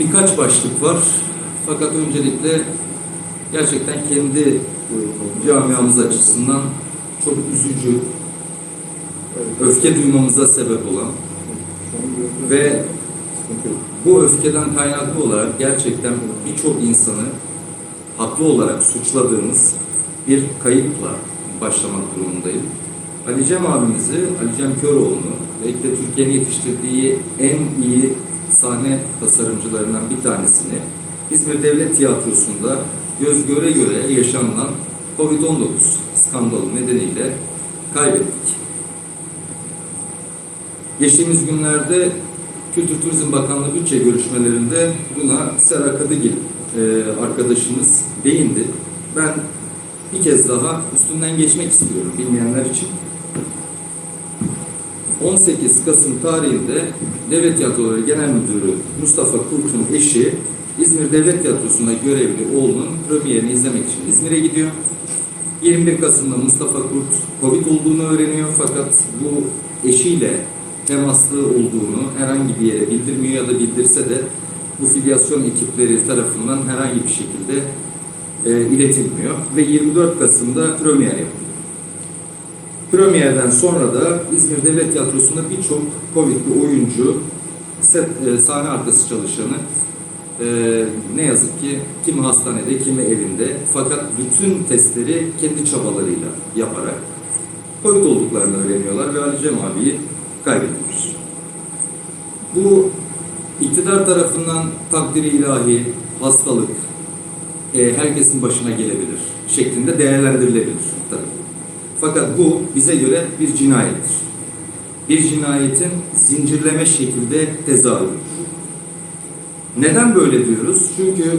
birkaç başlık var. Fakat öncelikle gerçekten kendi camiamız açısından çok üzücü, öfke duymamıza sebep olan ve bu öfkeden kaynaklı olarak gerçekten birçok insanı haklı olarak suçladığımız bir kayıpla başlamak durumundayım. Ali Cem abimizi, Ali Cem Köroğlu'nu belki de Türkiye'nin yetiştirdiği en iyi sahne tasarımcılarından bir tanesini İzmir Devlet Tiyatrosu'nda göz göre göre yaşanılan Covid-19 skandalı nedeniyle kaybettik. Geçtiğimiz günlerde Kültür Turizm Bakanlığı bütçe görüşmelerinde buna Sera Kadıgil e, arkadaşımız değindi. Ben bir kez daha üstünden geçmek istiyorum bilmeyenler için. 18 Kasım tarihinde Devlet Tiyatroları Genel Müdürü Mustafa Kurt'un eşi İzmir Devlet Tiyatrosu'nda görevli oğlunun premierini izlemek için İzmir'e gidiyor. 21 Kasım'da Mustafa Kurt Covid olduğunu öğreniyor fakat bu eşiyle temaslı olduğunu herhangi bir yere bildirmiyor ya da bildirse de bu filyasyon ekipleri tarafından herhangi bir şekilde e, iletilmiyor ve 24 Kasım'da premier yapıyor. Premier'den sonra da İzmir Devlet Tiyatrosu'nda birçok Covid'li oyuncu, set, e, sahne arkası çalışanı e, ne yazık ki kimi hastanede, kimi evinde fakat bütün testleri kendi çabalarıyla yaparak Covid olduklarını öğreniyorlar ve Ali Cem abiyi kaybediyoruz. Bu iktidar tarafından takdiri ilahi, hastalık, e, herkesin başına gelebilir şeklinde değerlendirilebilir tabii. Fakat bu bize göre bir cinayettir. Bir cinayetin zincirleme şekilde tezahürüdür. Neden böyle diyoruz? Çünkü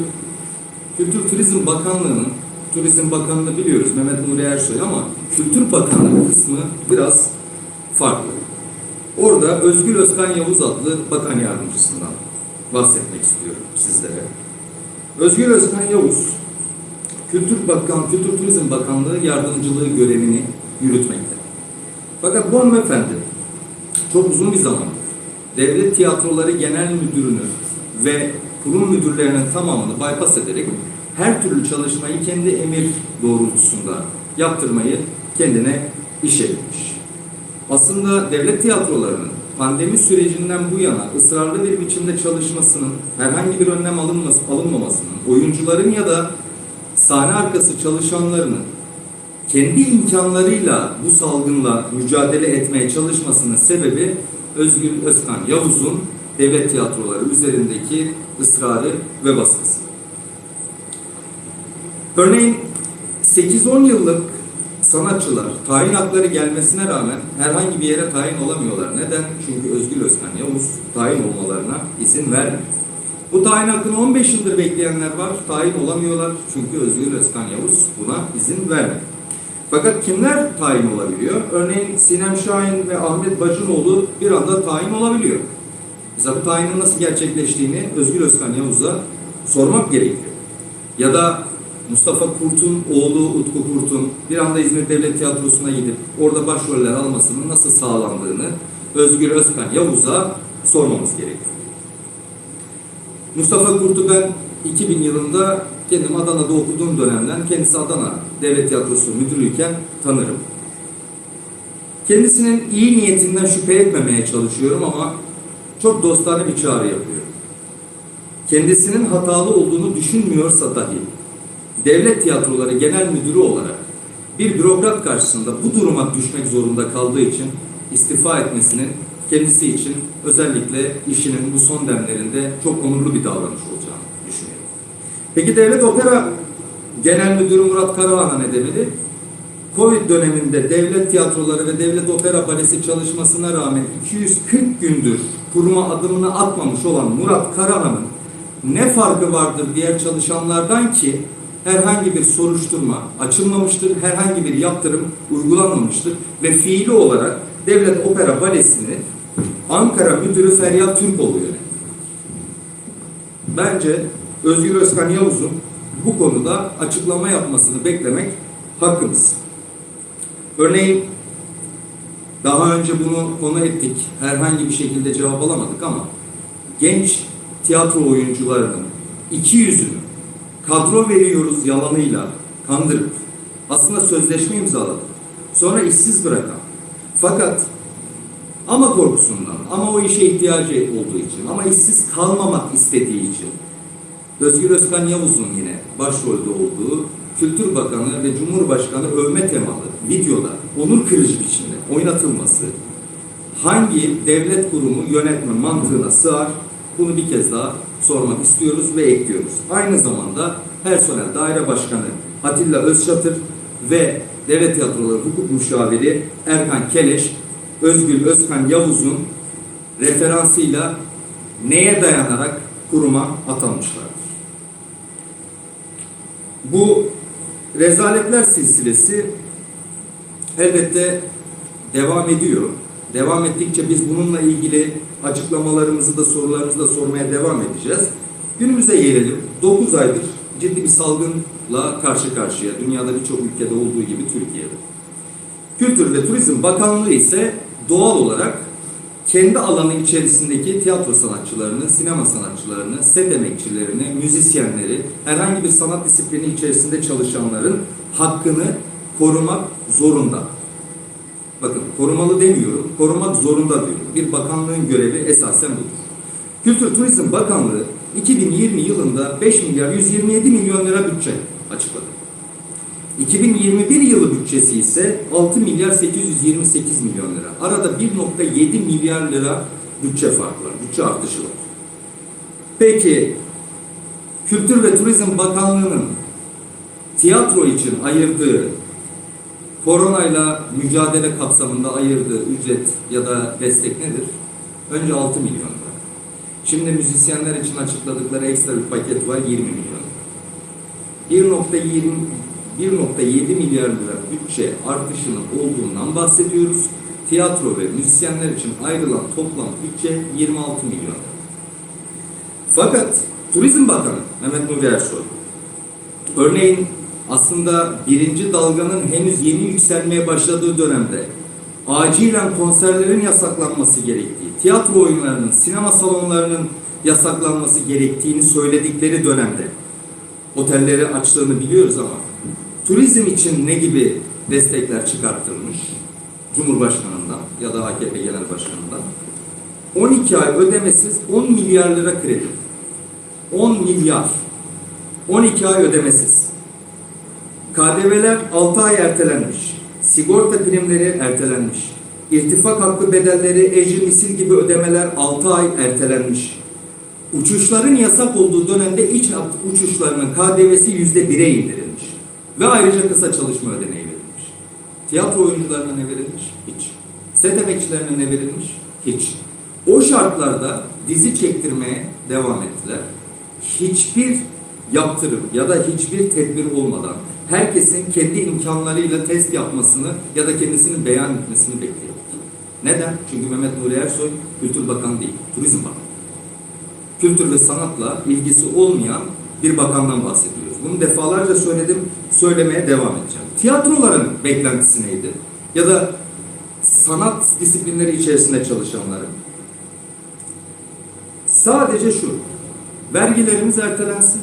Kültür Turizm Bakanlığı'nın, Turizm Bakanlığı biliyoruz Mehmet Nuri Ersoy ama Kültür Bakanlığı kısmı biraz farklı. Orada Özgür Özkan Yavuz adlı bakan yardımcısından bahsetmek istiyorum sizlere. Özgür Özkan Yavuz, Kültür Bakan, Kültür Turizm Bakanlığı yardımcılığı görevini yürütmekte. Fakat bu hanımefendi çok uzun bir zamandır Devlet Tiyatroları Genel Müdürünü ve kurum müdürlerinin tamamını bypass ederek her türlü çalışmayı kendi emir doğrultusunda yaptırmayı kendine iş edinmiş. Aslında devlet tiyatrolarının pandemi sürecinden bu yana ısrarlı bir biçimde çalışmasının, herhangi bir önlem alınması, alınmamasının, oyuncuların ya da sahne arkası çalışanlarının kendi imkanlarıyla bu salgınla mücadele etmeye çalışmasının sebebi Özgür Özkan Yavuz'un devlet tiyatroları üzerindeki ısrarı ve baskısı. Örneğin 8-10 yıllık sanatçılar tayin hakları gelmesine rağmen herhangi bir yere tayin olamıyorlar. Neden? Çünkü Özgür Özkan Yavuz tayin olmalarına izin vermiyor. Bu tayin hakkını 15 yıldır bekleyenler var. Tayin olamıyorlar. Çünkü Özgür Özkan Yavuz buna izin vermiyor. Fakat kimler tayin olabiliyor? Örneğin Sinem Şahin ve Ahmet Bacınoğlu bir anda tayin olabiliyor. Mesela bu tayinin nasıl gerçekleştiğini Özgür Özkan Yavuz'a sormak gerekiyor. Ya da Mustafa Kurt'un oğlu Utku Kurt'un bir anda İzmir Devlet Tiyatrosu'na gidip orada başroller almasının nasıl sağlandığını Özgür Özkan Yavuz'a sormamız gerekiyor. Mustafa Kurt'u ben 2000 yılında kendim Adana'da okuduğum dönemden kendisi Adana Devlet Tiyatrosu müdürüyken tanırım. Kendisinin iyi niyetinden şüphe etmemeye çalışıyorum ama çok dostane bir çağrı yapıyor. Kendisinin hatalı olduğunu düşünmüyorsa dahi devlet tiyatroları genel müdürü olarak bir bürokrat karşısında bu duruma düşmek zorunda kaldığı için istifa etmesinin kendisi için özellikle işinin bu son demlerinde çok onurlu bir davranış olacağını düşünüyorum. Peki Devlet Opera Genel Müdürü Murat Karahan'a ne demeli? Covid döneminde devlet tiyatroları ve devlet opera balesi çalışmasına rağmen 240 gündür kuruma adımını atmamış olan Murat Karahan'ın ne farkı vardır diğer çalışanlardan ki herhangi bir soruşturma açılmamıştır, herhangi bir yaptırım uygulanmamıştır ve fiili olarak devlet opera balesini Ankara Müdürü Feryal Türkoğlu yönetiyor. Bence Özgür Özkan Yavuz'un bu konuda açıklama yapmasını beklemek hakkımız. Örneğin daha önce bunu konu ettik. Herhangi bir şekilde cevap alamadık ama genç tiyatro oyuncularının iki yüzünü kadro veriyoruz yalanıyla kandırıp aslında sözleşme imzaladı. Sonra işsiz bırakan fakat ama korkusundan, ama o işe ihtiyacı olduğu için, ama işsiz kalmamak istediği için Özgür Özkan Yavuz'un yine başrolde olduğu Kültür Bakanı ve Cumhurbaşkanı övme temalı videoda onur kırıcı biçimde oynatılması hangi devlet kurumu yönetme mantığına sığar? Bunu bir kez daha sormak istiyoruz ve ekliyoruz. Aynı zamanda Personel Daire Başkanı Atilla Özçatır ve Devlet Tiyatroları Hukuk Müşaviri Erkan Keleş, Özgül Özkan Yavuz'un referansıyla neye dayanarak kuruma atanmışlardır. Bu rezaletler silsilesi elbette devam ediyor. Devam ettikçe biz bununla ilgili açıklamalarımızı da sorularımızı da sormaya devam edeceğiz. Günümüze gelelim. 9 aydır ciddi bir salgınla karşı karşıya. Dünyada birçok ülkede olduğu gibi Türkiye'de. Kültür ve Turizm Bakanlığı ise doğal olarak kendi alanı içerisindeki tiyatro sanatçılarını, sinema sanatçılarını, set emekçilerini, müzisyenleri, herhangi bir sanat disiplini içerisinde çalışanların hakkını korumak zorunda. Bakın korumalı demiyorum, korumak zorunda diyorum. Bir bakanlığın görevi esasen budur. Kültür Turizm Bakanlığı 2020 yılında 5 milyar 127 milyon lira bütçe açıkladı. 2021 yılı bütçesi ise 6 milyar 828 milyon lira. Arada 1.7 milyar lira bütçe farkı var, bütçe artışı var. Peki Kültür ve Turizm Bakanlığı'nın tiyatro için ayırdığı koronayla mücadele kapsamında ayırdığı ücret ya da destek nedir? Önce 6 milyon lira. Şimdi müzisyenler için açıkladıkları ekstra bir paket var 20 milyon. 1.20 1.7 milyar lira bütçe artışının olduğundan bahsediyoruz. Tiyatro ve müzisyenler için ayrılan toplam bütçe 26 milyon. Fakat Turizm Bakanı Mehmet Nuri Ersoy örneğin aslında birinci dalganın henüz yeni yükselmeye başladığı dönemde acilen konserlerin yasaklanması gerektiği, tiyatro oyunlarının, sinema salonlarının yasaklanması gerektiğini söyledikleri dönemde otelleri açtığını biliyoruz ama turizm için ne gibi destekler çıkarttırmış Cumhurbaşkanı'ndan ya da AKP Genel Başkanı'ndan. 12 ay ödemesiz 10 milyar lira kredi. 10 milyar. 12 ay ödemesiz. KDV'ler 6 ay ertelenmiş. Sigorta primleri ertelenmiş. İrtifak hakkı bedelleri ecri misil gibi ödemeler 6 ay ertelenmiş. Uçuşların yasak olduğu dönemde iç uçuşlarının KDV'si yüzde bire indirilmiş. Ve ayrıca kısa çalışma ödeneği verilmiş. Tiyatro oyuncularına ne verilmiş? Hiç. Set emekçilerine ne verilmiş? Hiç. O şartlarda dizi çektirmeye devam ettiler. Hiçbir yaptırım ya da hiçbir tedbir olmadan herkesin kendi imkanlarıyla test yapmasını ya da kendisini beyan etmesini bekliyor. Neden? Çünkü Mehmet Nuri Ersoy Kültür Bakanı değil, Turizm Bakanı kültür ve sanatla ilgisi olmayan bir bakandan bahsediyoruz. Bunu defalarca söyledim, söylemeye devam edeceğim. Tiyatroların beklentisi neydi? Ya da sanat disiplinleri içerisinde çalışanların. Sadece şu, vergilerimiz ertelensin,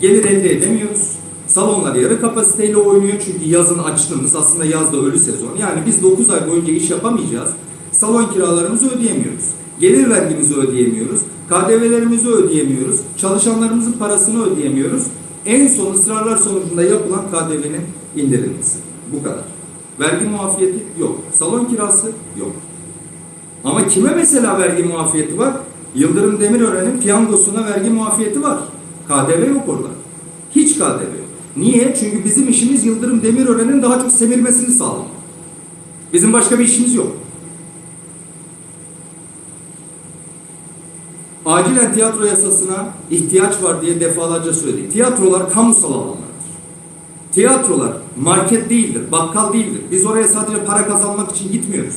gelir elde edemiyoruz, salonlar yarı kapasiteyle oynuyor çünkü yazın açtığımız aslında yazda ölü sezon. Yani biz 9 ay boyunca iş yapamayacağız, salon kiralarımızı ödeyemiyoruz. Gelir vergimizi ödeyemiyoruz. KDV'lerimizi ödeyemiyoruz. Çalışanlarımızın parasını ödeyemiyoruz. En son ısrarlar sonucunda yapılan KDV'nin indirilmesi. Bu kadar. Vergi muafiyeti yok. Salon kirası yok. Ama kime mesela vergi muafiyeti var? Yıldırım Demirören'in piyangosuna vergi muafiyeti var. KDV yok orada. Hiç KDV yok. Niye? Çünkü bizim işimiz Yıldırım Demirören'in daha çok semirmesini sağlamak. Bizim başka bir işimiz yok. Acilen tiyatro yasasına ihtiyaç var diye defalarca söyledik. Tiyatrolar kamusal alanlardır. Tiyatrolar market değildir, bakkal değildir. Biz oraya sadece para kazanmak için gitmiyoruz.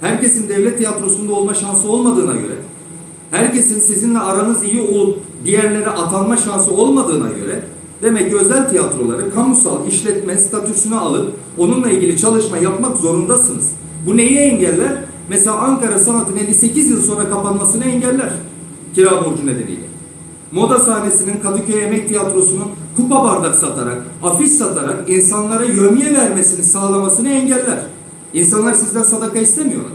Herkesin devlet tiyatrosunda olma şansı olmadığına göre, herkesin sizinle aranız iyi olup bir yerlere atanma şansı olmadığına göre demek ki özel tiyatroları kamusal işletme statüsüne alıp onunla ilgili çalışma yapmak zorundasınız. Bu neyi engeller? Mesela Ankara Sanat'ın 58 yıl sonra kapanmasını engeller kira borcu nedeniyle. moda sahnesinin Kadıköy Emek Tiyatrosu'nun kupa bardak satarak, afiş satarak insanlara yövmiye vermesini sağlamasını engeller. İnsanlar sizden sadaka istemiyorlar.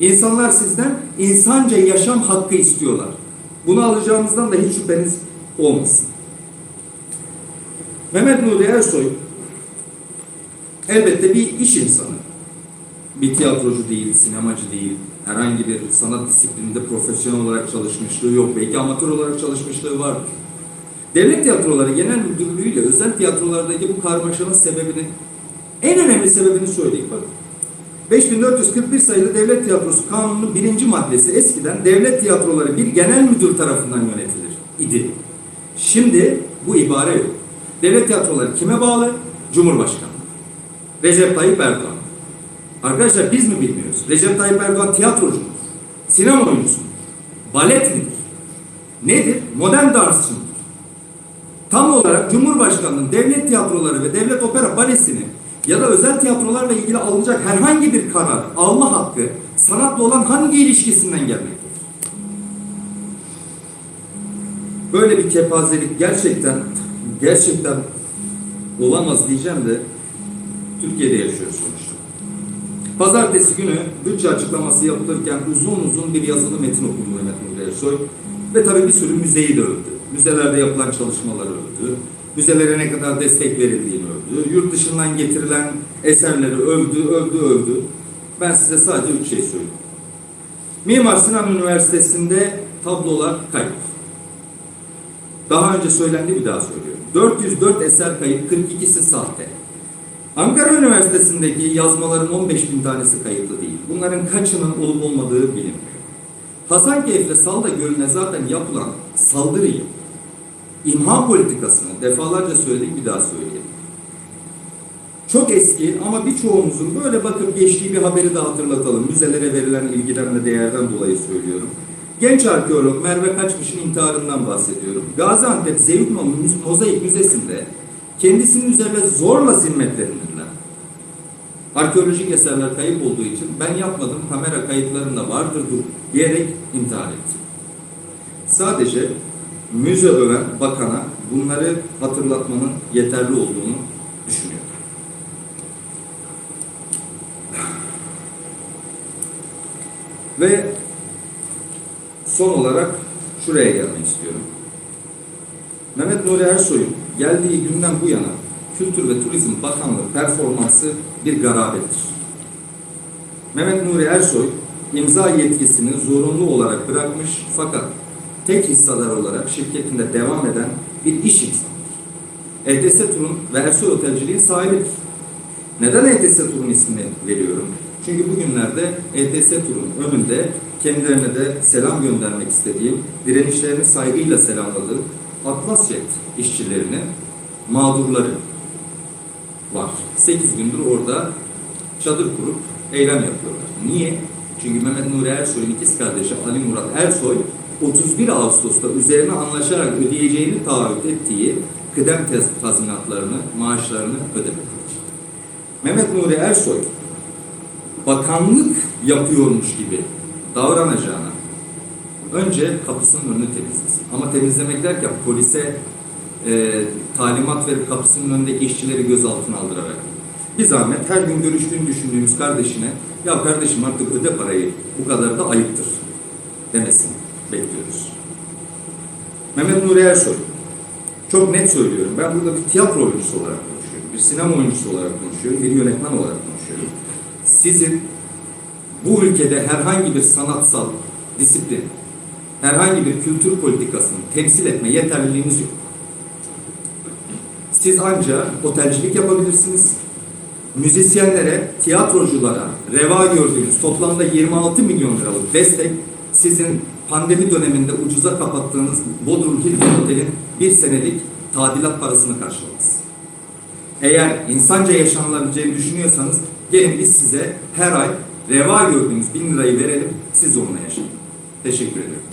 İnsanlar sizden insanca yaşam hakkı istiyorlar. Bunu alacağınızdan da hiç şüpheniz olmasın. Mehmet Nuri Ersoy elbette bir iş insanı. Bir tiyatrocu değil, sinemacı değil, herhangi bir sanat disiplininde profesyonel olarak çalışmışlığı yok. Belki amatör olarak çalışmışlığı vardır. Devlet tiyatroları genel müdürlüğüyle özel tiyatrolardaki bu karmaşanın sebebini, en önemli sebebini söyleyeyim bakın. 5441 sayılı Devlet Tiyatrosu Kanunu'nun birinci maddesi eskiden devlet tiyatroları bir genel müdür tarafından yönetilir idi. Şimdi bu ibare yok. Devlet tiyatroları kime bağlı? Cumhurbaşkanı. Recep Tayyip Erdoğan. Arkadaşlar biz mi bilmiyoruz? Recep Tayyip Erdoğan tiyatrocu mudur? Sinema oyuncusu mudur? Balet midir? Nedir? Modern dansçı mıdır? Tam olarak Cumhurbaşkanı'nın devlet tiyatroları ve devlet opera balesini ya da özel tiyatrolarla ilgili alınacak herhangi bir karar alma hakkı sanatla olan hangi ilişkisinden gelmektedir? Böyle bir kepazelik gerçekten gerçekten olamaz diyeceğim de Türkiye'de yaşıyoruz sonuçta. Pazartesi günü bütçe açıklaması yapılırken uzun uzun bir yazılı metin okudu Mehmet Nuri Ersoy ve tabii bir sürü müzeyi de övdü. Müzelerde yapılan çalışmaları övdü. Müzelere ne kadar destek verildiğini övdü. Yurt dışından getirilen eserleri övdü, övdü, övdü. Ben size sadece üç şey söyleyeyim. Mimar Sinan Üniversitesi'nde tablolar kayıp. Daha önce söylendi bir daha söylüyorum. 404 eser kayıp, 42'si sahte. Ankara Üniversitesi'ndeki yazmaların 15 bin tanesi kayıtlı değil. Bunların kaçının olup olmadığı bilinmiyor. Hasankeyf'te Salda Gölü'ne zaten yapılan saldırıyı, imha politikasını defalarca söyledik bir daha söyleyelim. Çok eski ama birçoğumuzun böyle bakıp geçtiği bir haberi de hatırlatalım. Müzelere verilen ilgiden ve değerden dolayı söylüyorum. Genç arkeolog Merve Kaçmış'ın intiharından bahsediyorum. Gaziantep Zeyukno Mozaik Müzesi'nde kendisinin üzerine zorla zimmetlenilen arkeolojik eserler kayıp olduğu için ben yapmadım kamera kayıtlarında vardır dur diyerek intihar etti. Sadece müze öven bakana bunları hatırlatmanın yeterli olduğunu düşünüyorum. Ve son olarak şuraya gelmek istiyorum. Mehmet Nuri Ersoy'un geldiği günden bu yana Kültür ve Turizm Bakanlığı performansı bir garabettir. Mehmet Nuri Ersoy imza yetkisini zorunlu olarak bırakmış fakat tek hissedar olarak şirketinde devam eden bir iş insanıdır. ETS Tur'un ve Ersoy Otelciliğin sahibidir. Neden ETS Tur'un ismini veriyorum? Çünkü bugünlerde ETS Tur'un önünde kendilerine de selam göndermek istediğim, direnişlerini saygıyla selamladığım Atlasjet işçilerinin mağdurları var. 8 gündür orada çadır kurup eylem yapıyorlar. Niye? Çünkü Mehmet Nuri Ersoy'un ikiz kardeşi Ali Murat Ersoy 31 Ağustos'ta üzerine anlaşarak ödeyeceğini taahhüt ettiği kıdem tazminatlarını, maaşlarını ödemektedir. Mehmet Nuri Ersoy bakanlık yapıyormuş gibi davranacağına önce kapısının önünü temizlesin. Ama temizlemek derken polise e, talimat verip kapısının önündeki işçileri gözaltına aldırarak. Bir zahmet her gün görüştüğünü düşündüğümüz kardeşine ya kardeşim artık öde parayı bu kadar da ayıptır demesini bekliyoruz. Mehmet Nuri Ersoy çok net söylüyorum. Ben burada bir tiyatro oyuncusu olarak konuşuyorum. Bir sinema oyuncusu olarak konuşuyorum. Bir yönetmen olarak konuşuyorum. Sizin bu ülkede herhangi bir sanatsal disiplin, herhangi bir kültür politikasını temsil etme yeterliliğiniz yok. Siz ancak otelcilik yapabilirsiniz. Müzisyenlere, tiyatroculara reva gördüğünüz toplamda 26 milyon liralık destek sizin pandemi döneminde ucuza kapattığınız Bodrum Hilton Otel'in bir senelik tadilat parasını karşılamaz. Eğer insanca yaşanılabileceğini düşünüyorsanız gelin biz size her ay reva gördüğünüz bin lirayı verelim, siz onunla yaşayın. Teşekkür ederim.